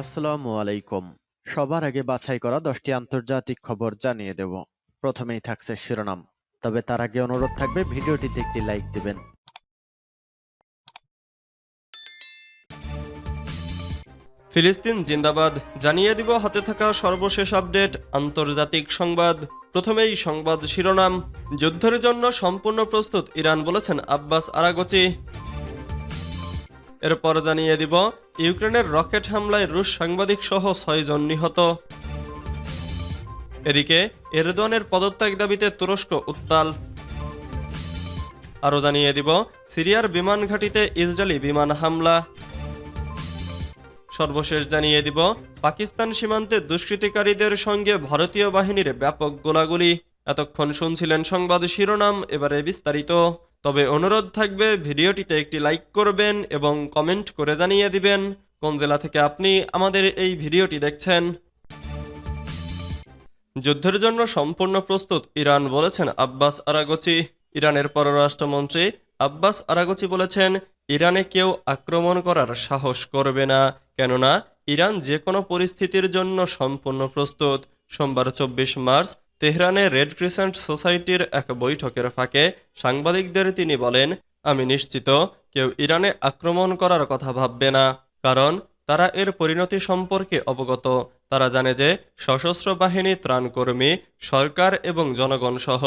আসসালামু আলাইকুম। সবার আগে বাছাই করা দশটি আন্তর্জাতিক খবর জানিয়ে দেব। প্রথমেই থাকছে শিরোনাম। তবে তার আগে অনুরোধ থাকবে, ভিডিওটিতে একটি লাইক দিবেন। ফিলিস্তিন জিন্দাবাদ। জানিয়ে দিব, হাতে থাকা সর্বশেষ আপডেট, আন্তর্জাতিক সংবাদ। প্রথমেই সংবাদ শিরোনাম। যুদ্ধের জন্য সম্পূর্ণ প্রস্তুত ইরান বলেছেন আব্বাস আরাগচি। এরপর জানিয়ে দিব ইউক্রেনের রকেট হামলায় রুশ সাংবাদিক সহ ছয়জন নিহত। এদিকে, এরদোয়ানের পদত্যাগ দাবিতে তুরস্ক উত্তাল। আরও জানিয়ে দিব, সিরিয়ার বিমান ঘাঁটিতে ইসরায়েলি বিমান হামলা। সর্বশেষ জানিয়ে দিব, পাকিস্তান সীমান্তে দুষ্কৃতিকারীদের সঙ্গে ভারতীয় বাহিনীর ব্যাপক গোলাগুলি। এতক্ষণ শুনছিলেন সংবাদ শিরোনাম, এবারে বিস্তারিত। তবে অনুরোধ থাকবে, ভিডিওটিতে একটি লাইক করবেন এবং কমেন্ট করে জানিয়ে দিবেন কোন জেলা থেকে আপনি আমাদের এই ভিডিওটি দেখছেন। যুদ্ধের জন্য সম্পূর্ণ প্রস্তুত ইরান বলেছেন আব্বাস আরাগচি। ইরানের পররাষ্ট্রমন্ত্রী আব্বাস আরাগচি বলেছেন, ইরানে কেউ আক্রমণ করার সাহস করবে না, কেননা ইরান যে কোনো পরিস্থিতির জন্য সম্পূর্ণ প্রস্তুত। সোমবার চব্বিশ মার্চ তেহরানে রেড ক্রিসেন্ট সোসাইটির এক বৈঠকের ফাঁকে সাংবাদিকদের তিনি বলেন, আমি নিশ্চিত কেউ ইরানে আক্রমণ করার কথা ভাববে না, কারণ তারা এর পরিণতি সম্পর্কে অবগত। তারা জানে যে সশস্ত্র বাহিনী, ত্রাণকর্মী, সরকার এবং জনগণ সহ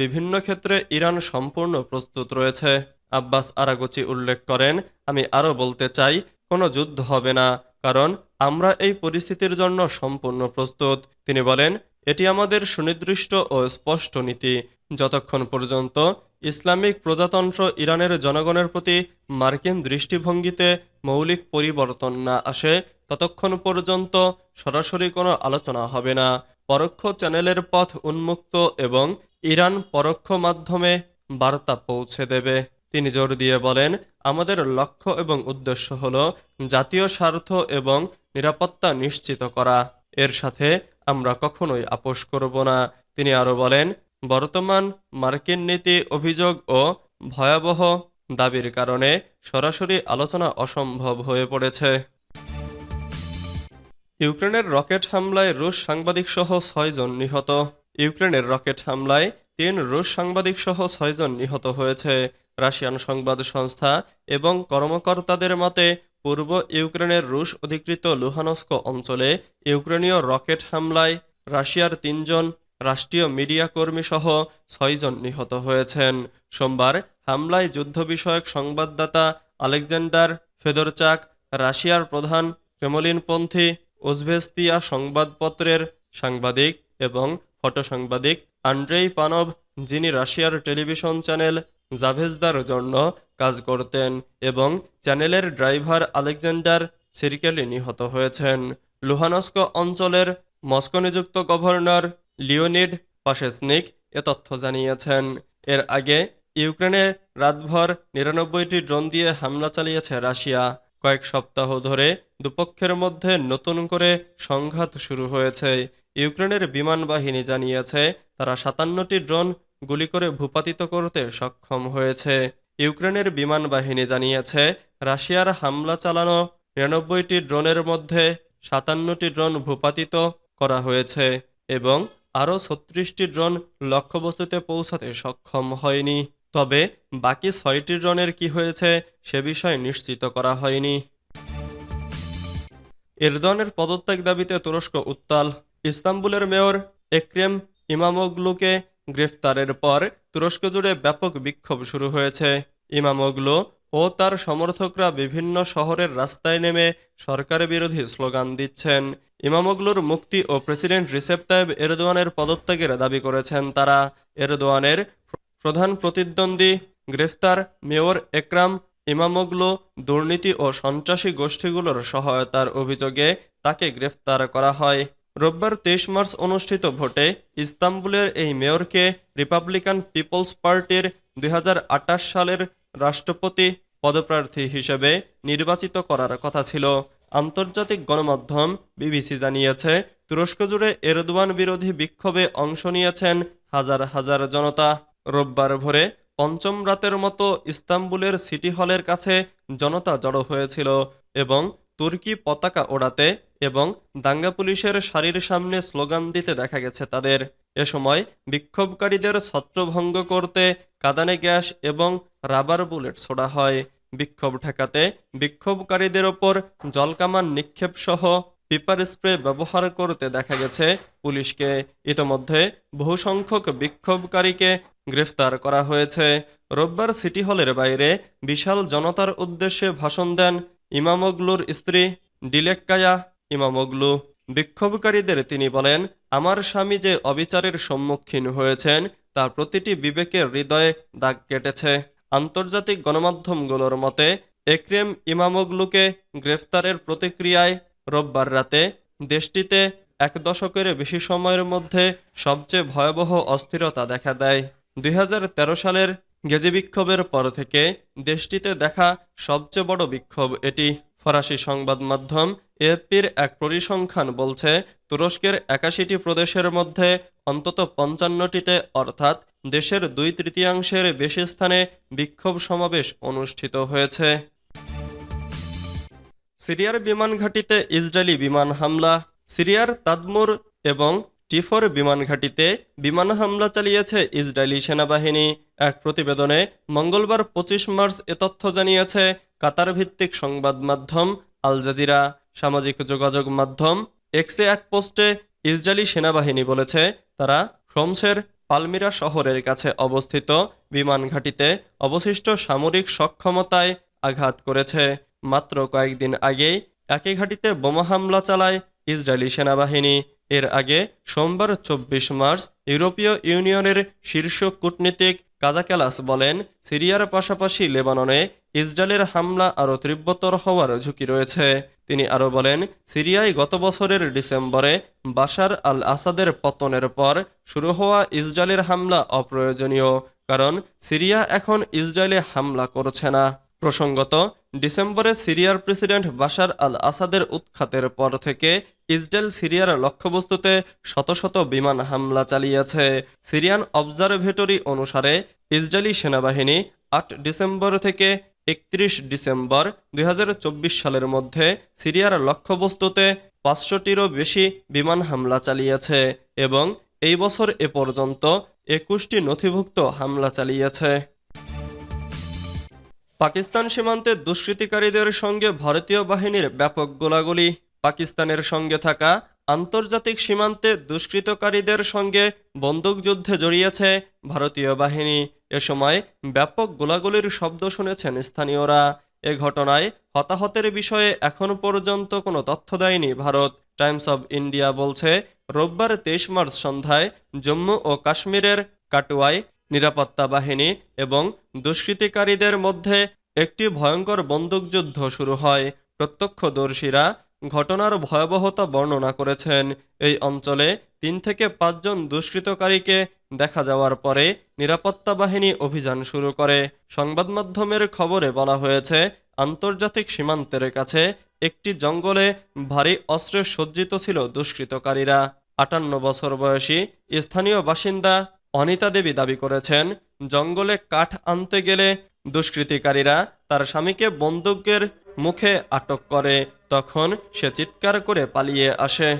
বিভিন্ন ক্ষেত্রে ইরান সম্পূর্ণ প্রস্তুত রয়েছে। আব্বাস আরাগুচি উল্লেখ করেন, আমি আরও বলতে চাই, কোনো যুদ্ধ হবে না, কারণ আমরা এই পরিস্থিতির জন্য সম্পূর্ণ প্রস্তুত। তিনি বলেন এটি আমাদের সুনির্দিষ্ট ও স্পষ্ট নীতি। যতক্ষণ পর্যন্ত ইসলামিক প্রজাতন্ত্র ইরানের জনগণের প্রতি মার্কিন দৃষ্টিভঙ্গিতে মৌলিক পরিবর্তন না আসে, ততক্ষণ পর্যন্ত সরাসরি কোনো আলোচনা হবে না। পরোক্ষ চ্যানেলের পথ উন্মুক্ত এবং ইরান পরোক্ষ মাধ্যমে বার্তা পৌঁছে দেবে। তিনি জোর দিয়ে বলেন, আমাদের লক্ষ্য এবং উদ্দেশ্য হল জাতীয় স্বার্থ এবং নিরাপত্তা নিশ্চিত করা। এর সাথে আমরা কখনোই আপোষ করব না। তিনি আরও বলেন, বর্তমান মার্কিন নীতি অভিযোগ ও ভয়াবহ দাবির কারণে সরাসরি আলোচনা অসম্ভব হয়ে পড়েছে। ইউক্রেনের রকেট হামলায় রুশ সাংবাদিক সহ ছয়জন নিহত। ইউক্রেনের রকেট হামলায় তিন রুশ সাংবাদিক সহ ছয়জন নিহত হয়েছে। রাশিয়ান সংবাদ সংস্থা এবং কর্মকর্তাদের মতে পূর্ব ইউক্রেনের রুশ অধিকৃত লুহানস্ক অঞ্চলে ইউক্রেনীয় রকেট হামলায় রাশিয়ার তিনজন রাষ্ট্রীয় মিডিয়া কর্মী সহ ছয়জন নিহত হয়েছেন। সোমবার হামলায় যুদ্ধ বিষয়ক সংবাদদাতা আলেকজান্ডার ফেদরচাক, রাশিয়ার প্রধান ক্রেমলিনপন্থী উজভেস্তিয়া সংবাদপত্রের সাংবাদিক এবং ফটো সাংবাদিক আন্ড্রেই পানভ, যিনি রাশিয়ার টেলিভিশন চ্যানেল জাভেজদার জন্য কাজ করতেন এবং চ্যানেলের ড্রাইভার আলেকজান্ডার সিরিকেলি নিহত হয়েছেন। লুহানস্ক অঞ্চলের মস্কো নিযুক্ত গভর্নর লিওনিড পাশেসনিক এ তথ্য জানিয়েছেন। এর আগে ইউক্রেনে রাতভর নিরানব্বইটি ড্রোন দিয়ে হামলা চালিয়েছে রাশিয়া। কয়েক সপ্তাহ ধরে দুপক্ষের মধ্যে নতুন করে সংঘাত শুরু হয়েছে। ইউক্রেনের বিমান বাহিনী জানিয়েছে, তারা সাতান্নটি ড্রোন গুলি করে ভূপাতিত করতে সক্ষম হয়েছে। ইউক্রেনের বিমান বাহিনী জানিয়েছে, রাশিয়ার হামলা চালানো নিরানব্বইটি ড্রোনের মধ্যে সাতান্নটি ড্রোন ভূপাতিত করা হয়েছে এবং আরও ছত্রিশটি ড্রোন লক্ষ্যবস্তুতে পৌঁছাতে সক্ষম হয়নি। তবে বাকি ছয়টি ড্রোনের কি হয়েছে সে বিষয়ে নিশ্চিত করা হয়নি। এরদনের পদত্যাগ দাবিতে তুরস্ক উত্তাল। ইস্তাম্বুলের মেয়র এক্রেম ইমামোগলুকে গ্রেফতারের পর তুরস্ক জুড়ে ব্যাপক বিক্ষোভ শুরু হয়েছে। ইমামোগলু ও তার সমর্থকরা বিভিন্ন শহরের রাস্তায় নেমে সরকার বিরোধী স্লোগান দিচ্ছেন। ইমামোগলুর মুক্তি ও প্রেসিডেন্ট রিসেপ তাইব এরদোয়ানের পদত্যাগের দাবি করেছেন তারা। এরদোয়ানের প্রধান প্রতিদ্বন্দ্বী গ্রেফতার মেয়র একরাম ইমামোগলু দুর্নীতি ও সন্ত্রাসী গোষ্ঠীগুলোর সহায়তার অভিযোগে তাকে গ্রেফতার করা হয়। রোববার তেইশ মার্চ অনুষ্ঠিত ভোটে ইস্তাম্বুলের এই মেয়রকে রিপাবলিকান পিপলস পার্টির দুই হাজার আটাশ সালের রাষ্ট্রপতি পদপ্রার্থী হিসেবে নির্বাচিত করার কথা ছিল। আন্তর্জাতিক গণমাধ্যম বিবিসি জানিয়েছে, তুরস্ক জুড়ে এরদোয়ান বিরোধী বিক্ষোভে অংশ নিয়েছেন হাজার হাজার জনতা। রোববার ভোরে পঞ্চম রাতের মতো ইস্তাম্বুলের সিটি হলের কাছে জনতা জড়ো হয়েছিল এবং তুর্কি পতাকা ওড়াতে এবং দাঙ্গা পুলিশের সারির সামনে স্লোগান দিতে দেখা গেছে তাদের। এ সময় বিক্ষোভকারীদের ছত্রভঙ্গ করতে কাদানে গ্যাস এবং রাবার বুলেট ছোড়া হয়। বিক্ষোভ ঠেকাতে বিক্ষোভকারীদের ওপর জলকামান নিক্ষেপ সহ পেপার স্প্রে ব্যবহার করতে দেখা গেছে পুলিশকে। ইতোমধ্যে বহু সংখ্যক বিক্ষোভকারীকে গ্রেফতার করা হয়েছে। রোববার সিটি হলের বাইরে বিশাল জনতার উদ্দেশ্যে ভাষণ দেন ইমামগলুর স্ত্রী ডিলেক্কায়া ইমামগলু বিক্ষোভকারীদের তিনি বলেন, আমার স্বামী যে অবিচারের সম্মুখীন হয়েছেন, তার প্রতিটি বিবেকের হৃদয়ে দাগ কেটেছে। আন্তর্জাতিক গণমাধ্যমগুলোর মতে, একরেম ইমামগলুকে গ্রেফতারের প্রতিক্রিয়ায় রোববার রাতে দেশটিতে এক দশকের বেশি সময়ের মধ্যে সবচেয়ে ভয়াবহ অস্থিরতা দেখা দেয়। দুই হাজার তেরো সালের গেজি বিক্ষোভের পর থেকে দেশটিতে দেখা সবচেয়ে বড় বিক্ষোভ এটি। ফরাসি সংবাদ মাধ্যম এএফপির এক পরিসংখ্যান বলছে, তুরস্কের একাশিটি প্রদেশের মধ্যে অন্তত পঞ্চান্নটিতে, অর্থাৎ দেশের দুই তৃতীয়াংশের বেশি স্থানে বিক্ষোভ সমাবেশ অনুষ্ঠিত হয়েছে। সিরিয়ার বিমান ঘাঁটিতে ইসরায়েলি বিমান হামলা। সিরিয়ার তাদমুর এবং টিফোর বিমান ঘাঁটিতে বিমান হামলা চালিয়েছে ইসরায়েলি সেনাবাহিনী। এক প্রতিবেদনে মঙ্গলবার পঁচিশ মার্চ এ তথ্য জানিয়েছে কাতার ভিত্তিক সংবাদ মাধ্যম আল জাজিরা। সামাজিক যোগাযোগ মাধ্যম এক্সে এক পোস্টে ইসরায়েলি সেনাবাহিনী বলেছে, তারা হোমসের পালমিরা শহরের কাছে অবস্থিত বিমান ঘাঁটিতে অবশিষ্ট সামরিক সক্ষমতায় আঘাত করেছে। মাত্র কয়েকদিন আগেই একই ঘাঁটিতে বোমা হামলা চালায় ইসরায়েলি সেনাবাহিনী। এর আগে সোমবার চব্বিশ মার্চ ইউরোপীয় ইউনিয়নের শীর্ষ কূটনীতিক কাজাকেলাস বলেন, সিরিয়ার পাশাপাশি লেবাননে ইসরায়েলের হামলা আরও তীব্রতর হওয়ার ঝুঁকি রয়েছে। তিনি আরও বলেন, সিরিয়ায় গত বছরের ডিসেম্বরে বাশার আল আসাদের পতনের পর শুরু হওয়া ইসরায়েলের হামলা অপ্রয়োজনীয়, কারণ সিরিয়া এখন ইসরায়েলে হামলা করছে না। প্রসঙ্গত ডিসেম্বরে সিরিয়ার প্রেসিডেন্ট বাশার আল আসাদের উৎখাতের পর থেকে ইসরায়েল সিরিয়ার লক্ষ্যবস্তুতে শত শত বিমান হামলা চালিয়েছে। সিরিয়ান অবজারভেটরি অনুসারে ইসরায়েলি সেনাবাহিনী আট ডিসেম্বর থেকে একত্রিশ ডিসেম্বর দুই হাজার চব্বিশ সালের মধ্যে সিরিয়ার লক্ষ্যবস্তুতে পাঁচশোটিরও বেশি বিমান হামলা চালিয়েছে এবং এই বছর এ পর্যন্ত একুশটি নথিভুক্ত হামলা চালিয়েছে। পাকিস্তান সীমান্তে দুষ্কৃতিকারীদের সঙ্গে ভারতীয় বাহিনীর ব্যাপক গোলাগুলি। পাকিস্তানের সঙ্গে থাকা আন্তর্জাতিক সীমান্তে দুষ্কৃতকারীদের সঙ্গে বন্দুকযুদ্ধে জড়িয়েছে ভারতীয় বাহিনী। এ সময় ব্যাপক গোলাগুলির শব্দ শুনেছেন স্থানীয়রা। এ ঘটনায় হতাহতের বিষয়ে এখন পর্যন্ত কোনো তথ্য দেয়নি ভারত। টাইমস অব ইন্ডিয়া বলছে, রোববার তেইশ মার্চ সন্ধ্যায় জম্মু ও কাশ্মীরের কাটুয়ায় নিরাপত্তা বাহিনী এবং দুষ্কৃতিকারীদের মধ্যে একটি ভয়ঙ্কর বন্দুকযুদ্ধ শুরু হয়। প্রত্যক্ষদর্শীরা ঘটনার ভয়াবহতা বর্ণনা করেছেন। এই অঞ্চলে তিন থেকে পাঁচজন দুষ্কৃতকারীকে দেখা যাওয়ার পরে নিরাপত্তা বাহিনী অভিযান শুরু করে। সংবাদ মাধ্যমের খবরে বলা হয়েছে, আন্তর্জাতিক সীমান্তের কাছে একটি জঙ্গলে ভারী অস্ত্রে সজ্জিত ছিল দুষ্কৃতকারীরা। আটান্ন বছর বয়সী স্থানীয় বাসিন্দা অনিতা দেবী দাবি করেছেন, জঙ্গলে কাঠ আনতে গেলে দুষ্কৃতিকারীরা তার স্বামীকে বন্দুকের মুখে আটক করে, তখন সে চিৎকার করে পালিয়ে আসে।